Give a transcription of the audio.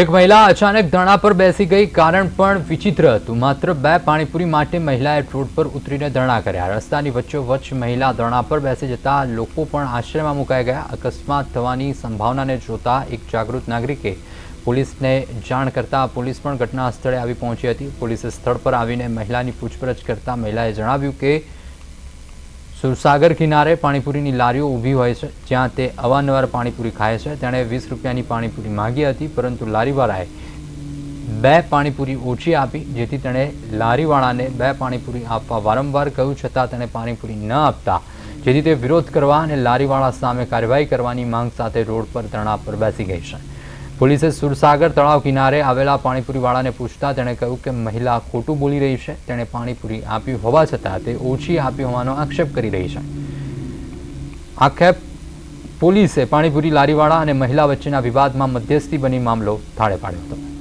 એક મહિલા અચાનક ધરણા પર બેસી ગઈ કારણ પણ વિચિત્ર હતું. માત્ર બે પાણીપુરી માટે મહિલાએ રોડ પર ઉતરીને ધરણા કર્યા. રસ્તાની વચ્ચોવચ્ચ મહિલા ધરણા પર બેસી જતા લોકો પણ આશ્ચર્યમાં મુકાઈ ગયા. અકસ્માત થવાની સંભાવનાને જોતા એક જાગૃત નાગરિકે પોલીસને જાણ કરતા પોલીસ પણ ઘટના સ્થળે આવી પહોંચી હતી. પોલીસે સ્થળ પર આવીને મહિલાની પૂછપરછ કરતા મહિલાએ જણાવ્યું કે સુરસાગર કિનારે પાણીપુરીની લારીઓ ઊભી હોય છે, જ્યાં તે અવારનવાર પાણીપુરી ખાય છે. તેણે વીસ રૂપિયાની પાણીપુરી માંગી હતી, પરંતુ લારીવાળાએ બે પાણીપુરી ઓછી આપી, જેથી તેણે લારીવાળાને બે પાણીપુરી આપવા વારંવાર કહ્યું, છતાં તેણે પાણીપુરી ન આપતા. જેથી તે વિરોધ કરવા અને લારીવાળા સામે કાર્યવાહી કરવાની માંગ સાથે રોડ પર ધરણા પર બેસી ગઈ છે. પોલીસે સુરસાગર તળાવ કિનારે આવેલા પાણીપુરીવાળાને પૂછતા તેણે કહ્યું કે મહિલા ખોટું બોલી રહી છે. તેણે પાણીપુરી આપી હોવા છતાં તે ઓછી આપી હોવાનો આક્ષેપ કરી રહી છે. આખે પોલીસે પાણીપુરી લારીવાળા અને મહિલા વચ્ચેના વિવાદમાં મધ્યસ્થી બની મામલો થાળે પાડ્યો હતો.